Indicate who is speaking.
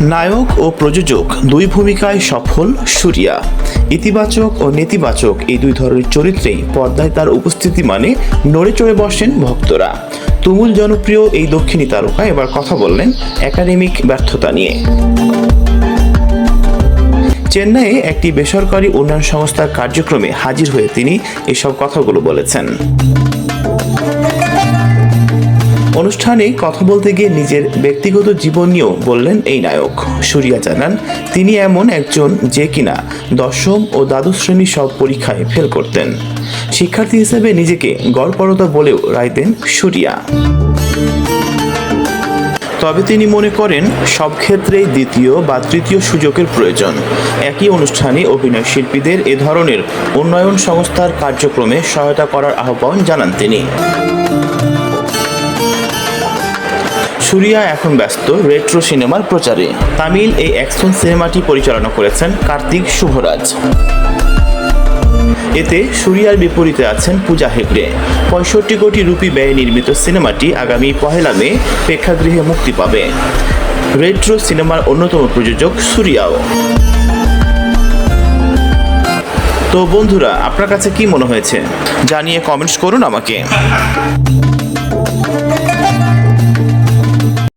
Speaker 1: নায়ক ও প্রযোজক দুই ভূমিকায় সফল সুরিয়া। ইতিবাচক ও নেতিবাচক এই দুই ধরনের চরিত্রেই পর্দায় তার উপস্থিতি মানে নড়ে চড়ে বসেন ভক্তরা। তুমুল জনপ্রিয় এই দক্ষিণী তারকা এবার কথা বললেন একাডেমিক ব্যর্থতা নিয়ে। চেন্নাইয়ে একটি বেসরকারি উন্নয়ন সংস্থার কার্যক্রমে হাজির হয়ে তিনি এসব কথাগুলো বলেছেন। অনুষ্ঠানে কথা বলতে গিয়ে নিজের ব্যক্তিগত জীবন নিয়েও বললেন এই নায়ক। সুরিয়া জানান, তিনি এমন একজন যে কিনা দশম ও দ্বাদশ শ্রেণির সব পরীক্ষায় ফেল করতেন। শিক্ষার্থী হিসেবে নিজেকে গড়পরতা বলেও রাইতেন সুরিয়া। তবে তিনি মনে করেন, সব ক্ষেত্রেই দ্বিতীয় বা তৃতীয় সুযোগের প্রয়োজন। একই অনুষ্ঠানে অভিনয় শিল্পীদের এ ধরনের উন্নয়ন সংস্থার কার্যক্রমে সহায়তা করার আহ্বান জানান তিনি। সুরিয়া এখন ব্যস্ত রেট্রো সিনেমার প্রচারে। তামিল এই অ্যাকশন সিনেমাটি পরিচালনা করেছেন কার্তিক শুভরাজ। এতে সুরিয়ার বিপরীতে আছেন পূজা হেগড়ে। পঁয়ষট্টি কোটি রুপি ব্যয়ে নির্মিত সিনেমাটি আগামী পহেলা মে প্রেক্ষাগৃহে মুক্তি পাবে। রেট্রো সিনেমার অন্যতম প্রযোজক সুরিয়াও। তো বন্ধুরা, আপনার কাছে কি মনে হয়েছে? জানিয়ে কমেন্টস করুন আমাকে।